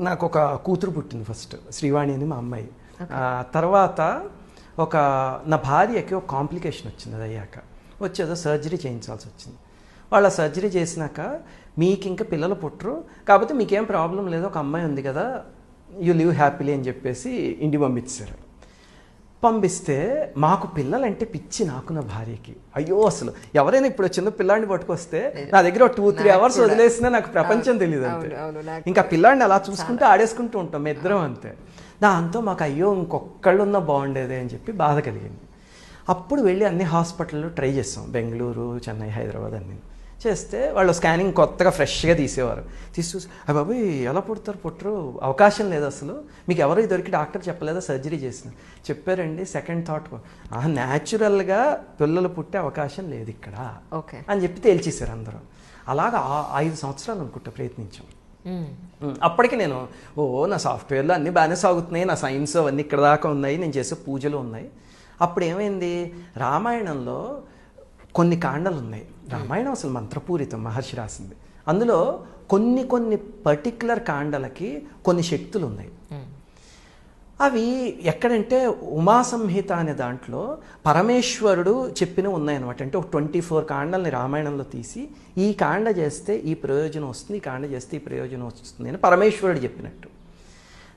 నాకు ఒక కూతురు పుట్టింది ఫస్ట్ శ్రీవాణి అని మా అమ్మాయి. తర్వాత ఒక నా భార్యకి ఒక కాంప్లికేషన్ వచ్చింది అది అయ్యాక. వచ్చి ఏదో సర్జరీ చేయించాల్సి వచ్చింది. వాళ్ళ సర్జరీ చేసినాక మీకు ఇంకా పిల్లలు పుట్టరు కాకపోతే మీకేం ప్రాబ్లం లేదు ఒక అమ్మాయి ఉంది కదా యూ లివ్ హ్యాపీలీ అని చెప్పేసి ఇంటికి పంపించారు పంపిస్తే మాకు పిల్లలంటే పిచ్చి నాకు నా భార్యకి. అయ్యో అసలు ఎవరైనా ఇప్పుడు చిన్న పిల్లాడిని పట్టుకొస్తే నా దగ్గర టూ త్రీ అవర్స్ వదిలేసినా నాకు ప్రపంచం తెలియదు అంతే. ఇంకా పిల్లాడిని అలా చూసుకుంటూ ఆడేసుకుంటూ ఉంటాం ఇద్దరం అంతే. దాంతో మాకు అయ్యో ఇంకొకళ్ళు ఉన్నా బాగుండేది అని చెప్పి బాధ కలిగింది. అప్పుడు వెళ్ళి అన్ని హాస్పిటల్లో ట్రై చేస్తాం. బెంగళూరు చెన్నై హైదరాబాద్ అన్ని. చేస్తే వాళ్ళు స్కానింగ్ కొత్తగా ఫ్రెష్గా తీసేవారు. తీసి చూసి "అయ్ బాబోయ్ ఎలా పుడతారు? పుట్టరు. అవకాశం లేదు అసలు. మీకు ఎవరు దొరికి డాక్టర్ చెప్పలేదా సర్జరీ చేసిన? చెప్పారండి సెకండ్ థాట్. న్యాచురల్గా పిల్లలు పుట్టే అవకాశం లేదు ఇక్కడ. ఓకే. అని చెప్పి తేల్చేశారు అందరూ. అలాగా ఆ- ఐదు సంవత్సరాలు అనుకుంటా ప్రయత్నించాం. అప్పటికి నేను ఓ నా సాఫ్ట్వేర్లో అన్నీ బాగానే సాగుతున్నాయి. నా సైన్స్ అవన్నీ ఇక్కడ దాకా ఉన్నాయి. నేను చేసే పూజలు ఉన్నాయి. అప్పుడు ఏమైంది? రామాయణంలో కొన్ని కాండలు ఉన్నాయి. రామాయణం అసలు మంత్రపూరితం మహర్షి రాసింది. అందులో కొన్ని కొన్ని పర్టికులర్ కాండలకి కొన్ని శక్తులు ఉన్నాయి అవి ఎక్కడంటే ఉమా సంహిత అనే దాంట్లో పరమేశ్వరుడు చెప్పిన ఉన్నాయన్నమాట. అంటే ఒక ట్వంటీ ఫోర్ కాండల్ని రామాయణంలో తీసి ఈ కాండ చేస్తే ఈ ప్రయోజనం వస్తుంది ఈ కాండ చేస్తే ఈ ప్రయోజనం వస్తుంది అని పరమేశ్వరుడు చెప్పినట్టు.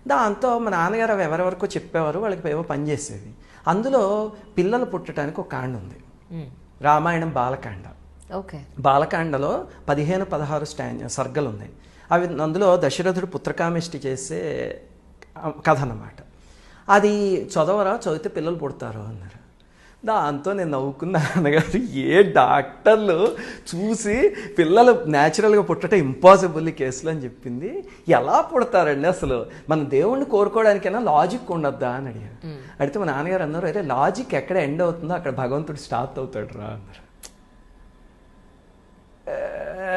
దాంతో మా నాన్నగారు అవి ఎవరెవరికో చెప్పేవారు వాళ్ళకి ఏవో పని చేసేవి. అందులో పిల్లలు పుట్టడానికి ఒక కాండ ఉంది. రామాయణం బాలకాండ. బాలకాండలో పదిహేను పదహారు స్టాండ్ సర్గలు ఉన్నాయి అవి అందులో దశరథుడు పుత్రకామిష్టి చేసే కథ అన్నమాట అది చదవరా చదివితే పిల్లలు పుడతారు అన్నారు. దాంతో నేను నవ్వుకున్న అన్నగారు ఏ డాక్టర్లు చూసి పిల్లలు న్యాచురల్గా పుట్టడం ఇంపాసిబుల్ కేసులో అని చెప్పింది. ఎలా పుడతారండి అసలు? మన దేవుణ్ణి కోరుకోవడానికైనా లాజిక్ ఉండద్దా అని అడిగారు. అడిగితే మా నాన్నగారు అన్నారు అరే లాజిక్ ఎక్కడ ఎండ్ అవుతుందో అక్కడ భగవంతుడు స్టార్ట్ అవుతాడు రా అన్నారు.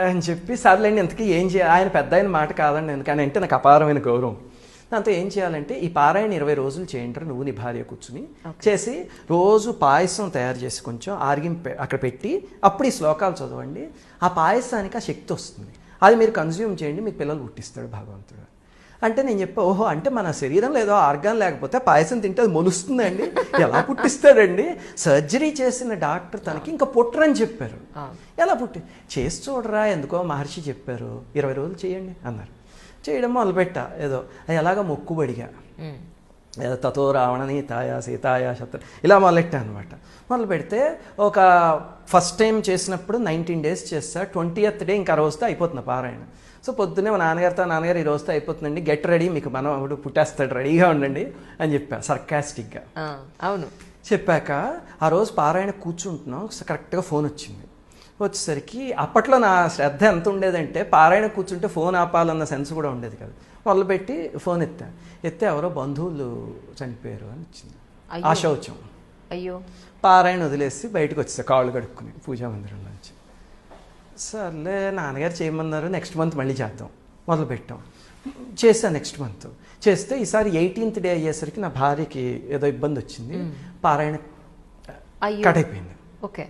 అని చెప్పి సర్లేండి ఇంతకీ ఏం చేయాలి? ఆయన పెద్ద ఆయన మాట కాదండి కానీ అంటే నాకు అపారమైన గౌరవం. దాంతో ఏం చేయాలంటే ఈ పారాయణ ఇరవై రోజులు చేయంటారు నువ్వు నీ భార్య కూర్చుని చేసి రోజు పాయసం తయారు చేసి కొంచెం ఆర్గిం అక్కడ పెట్టి అప్పుడు ఈ శ్లోకాలు చదవండి. ఆ పాయసానికి ఆ శక్తి వస్తుంది. అది మీరు కన్జ్యూమ్ చేయండి మీకు పిల్లలు పుట్టిస్తాడు భగవంతుడు. అంటే నేను చెప్పా ఓహో అంటే మన శరీరంలో ఏదో ఆర్గాన్ లేకపోతే పాయసం తింటే అది మొలుస్తుందండి. ఎలా పుట్టిస్తాడండి? సర్జరీ చేసిన డాక్టర్ తనకి ఇంకా పుట్టరని చెప్పారు. ఎలా పుట్టి చేసి చూడరా ఎందుకో మహర్షి చెప్పారు. ఇరవై రోజులు చేయండి అన్నారు. చేయడం మొదలుపెట్టా. ఏదో అది ఎలాగ మొక్కుబడిగా. తతో రావణని తాయా సీతాయా శత్రు ఇలా మొదలెట్టా అనమాట మొదలు పెడితే ఒక ఫస్ట్ టైం చేసినప్పుడు నైన్టీన్ డేస్ చేస్తా ట్వంటీ డే ఇంకా ఆ రోజుతో అయిపోతుంది పారాయణ. సో పొద్దున్నే మా నాన్నగారితో నాన్నగారు ఈ రోజుతో అయిపోతుందండి. గెట్ రెడీ మీకు మనవాడు పుట్టేస్తాడు రెడీగా ఉండండి అని చెప్పా సర్కాస్టిక్గా అవును. చెప్పాక ఆ రోజు పారాయణ కూర్చుంటున్నాం. కరెక్ట్గా ఫోన్ వచ్చింది. వచ్చేసరికి అప్పట్లో నా శ్రద్ధ ఎంత ఉండేదంటే పారాయణ కూర్చుంటే ఫోన్ ఆపాలన్న సెన్స్ కూడా ఉండేది కదా. మొదలుపెట్టి ఫోన్ ఎత్తా. ఎత్తే ఎవరో బంధువులు చనిపోయారు అని వచ్చింది. అయ్యో. ఆ శౌచం అయ్యో. పారాయణ వదిలేసి బయటకు వచ్చేసా కాళ్ళు కడుక్కుని పూజా మందిరం నుంచి. సర్లే నాన్నగారు చేయమన్నారు నెక్స్ట్ మంత్ మళ్ళీ చేద్దాం. మొదలు పెట్టాం చేశాను నెక్స్ట్ మంత్. చేస్తే ఈసారి ఎయిటీన్త్ డే అయ్యేసరికి నా భార్యకి ఏదో ఇబ్బంది వచ్చింది. పారాయణ కట్ అయిపోయింది. ఓకే.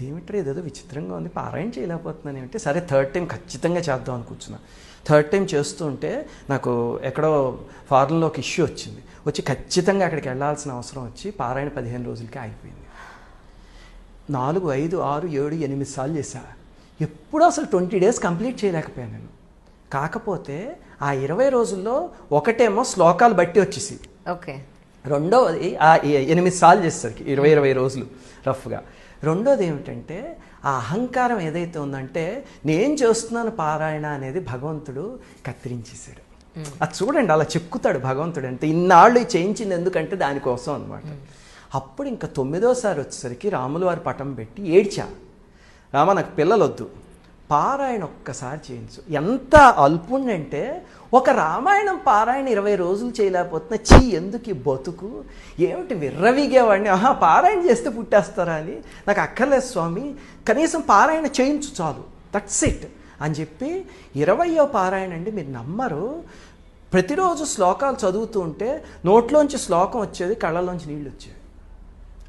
ఇదేమిట్రా ఇదేదో విచిత్రంగా ఉంది? పారాయణ చేయలేకపోతున్నాను ఏమిటి? సరే థర్డ్ టైం ఖచ్చితంగా చేద్దాం అని కూర్చున్నా థర్డ్ టైం చేస్తూ ఉంటే నాకు ఎక్కడో ఫారెన్లో ఒక ఇష్యూ వచ్చింది. వచ్చి ఖచ్చితంగా అక్కడికి వెళ్ళాల్సిన అవసరం వచ్చి పారాయణ పదిహేను రోజులకి ఆగిపోయింది నాలుగు ఐదు ఆరు ఏడు ఎనిమిది సార్లు చేశా. ఎప్పుడూ అసలు ట్వంటీ డేస్ కంప్లీట్ చేయలేకపోయాను నేను. కాకపోతే ఆ ఇరవై రోజుల్లో ఒకటేమో శ్లోకాలు బట్టి వచ్చేసి. ఓకే. రెండవది ఆ ఎనిమిది సార్లు చేసేసరికి ఇరవై ఇరవై రోజులు రఫ్గా. రెండోది ఏమిటంటే ఆ అహంకారం ఏదైతే ఉందంటే నేను చేస్తున్నాను పారాయణ అనేది భగవంతుడు కత్తిరించేశాడు. అది చూడండి అలా చెక్కుతాడు భగవంతుడు అంటే ఇన్నాళ్ళు చేయించింది ఎందుకంటే దానికోసం అనమాట అప్పుడు ఇంకా తొమ్మిదోసారి వచ్చేసరికి రాముల వారి పటం పెట్టి ఏడ్చా రామ నాకు పిల్లలు వద్దు పారాయణ ఒక్కసారి చేయించు. ఎంత అల్పుణ్ణి అంటే ఒక రామాయణం పారాయణ ఇరవై రోజులు చేయలేకపోతున్నా చీ ఎందుకు ఈ బతుకు? ఏమిటి విర్రవిగేవాడిని? ఆహా పారాయణ చేస్తే పుట్టేస్తారా అని. నాకు అక్కర్లేదు స్వామి కనీసం పారాయణ చేయించు చాలు. దట్స్ ఇట్ అని చెప్పి ఇరవయో పారాయణ అండి మీరు నమ్మరు. ప్రతిరోజు శ్లోకాలు చదువుతూ ఉంటే నోట్లోంచి శ్లోకం వచ్చేది కళ్ళలోంచి నీళ్ళు వచ్చేవి.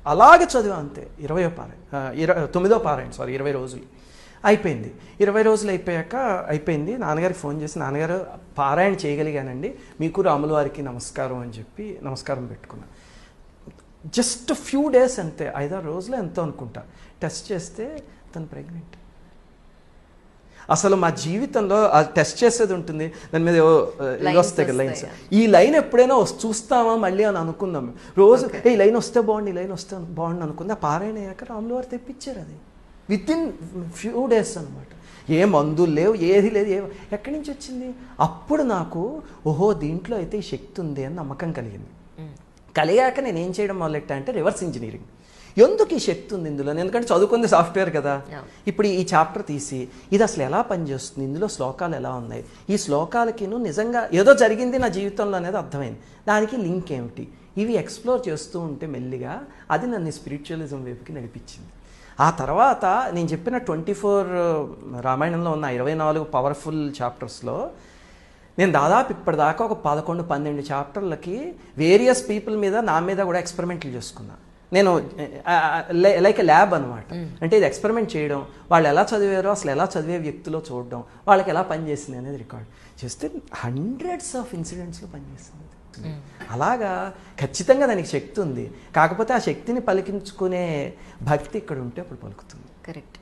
అలాగే చదివా అంతే ఇరవయో పారాయణ ఇర తొమ్మిదో పారాయణ సారీ ఇరవై రోజులు. అయిపోయింది. ఇరవై రోజులు అయిపోయాక అయిపోయింది. నాన్నగారికి ఫోన్ చేసి నాన్నగారు పారాయణ చేయగలిగానండి. మీకు రాముల వారికి నమస్కారం అని చెప్పి నమస్కారం పెట్టుకున్నా. జస్ట్ ఫ్యూ డేస్ అంతే. ఐదారు రోజులు ఎంతో అనుకుంటా. టెస్ట్ చేస్తే తను ప్రెగ్నెంట్. అసలు మా జీవితంలో ఆ టెస్ట్ చేసేది ఉంటుంది. దాని మీద వస్తాయి కదా లైన్స్? ఈ లైన్ ఎప్పుడైనా చూస్తామా మళ్ళీ అని అనుకుందాం. రోజు "ఏ, ఈ లైన్ వస్తే బాగుంది ఈ లైన్ వస్తే బాగుంది అనుకుంది. ఆ పారాయణ అయ్యాక రాములు వారు తెప్పించారు అది. విత్ ఇన్ ఫ్యూ డేస్ అనమాట ఏ మందులు లేవు ఏది లేదు ఏ ఎక్కడి నుంచి వచ్చింది? అప్పుడు నాకు ఓహో దీంట్లో అయితే ఈ శక్తి ఉంది అని నమ్మకం కలిగింది. కలిగాక నేను ఏం చేయడం మొదలెట్టా అంటే రివర్స్ ఇంజనీరింగ్. ఎందుకు ఈ శక్తి ఉంది ఇందులో? ఎందుకంటే చదువుకుంది సాఫ్ట్వేర్ కదా. ఇప్పుడు ఈ చాప్టర్ తీసి ఇది అసలు ఎలా పనిచేస్తుంది? ఇందులో శ్లోకాలు ఎలా ఉన్నాయి? ఈ శ్లోకాలకిను నిజంగా ఏదో జరిగింది నా జీవితంలో అనేది అర్థమైంది. దానికి లింక్ ఏమిటి? ఇవి ఎక్స్ప్లోర్ చేస్తూ ఉంటే మెల్లిగా అది నన్ను స్పిరిచువలిజం వైపుకి నడిపించింది. ఆ తర్వాత నేను చెప్పిన ట్వంటీ ఫోర్ రామాయణంలో ఉన్న ఇరవై నాలుగు పవర్ఫుల్ చాప్టర్స్లో నేను దాదాపు ఇప్పటిదాకా ఒక పదకొండు పన్నెండు చాప్టర్లకి వేరియస్ పీపుల్ మీద నా మీద కూడా ఎక్స్పెరిమెంట్లు చేసుకున్నా. నేను లైక్ ల్యాబ్ అనమాట అంటే ఇది ఎక్స్పెరిమెంట్ చేయడం వాళ్ళు ఎలా చదివారో అసలు ఎలా చదివే వ్యక్తిలో చూడడం వాళ్ళకి ఎలా పనిచేసింది అనేది రికార్డ్. చేస్తే హండ్రెడ్స్ ఆఫ్ ఇన్సిడెంట్స్లో పనిచేసింది. అలాగా ఖచ్చితంగా దానికి శక్తి ఉంది. కాకపోతే ఆ శక్తిని పలికించుకునే భక్తి ఇక్కడ ఉంటే అప్పుడు పలుకుతుంది. కరెక్ట్.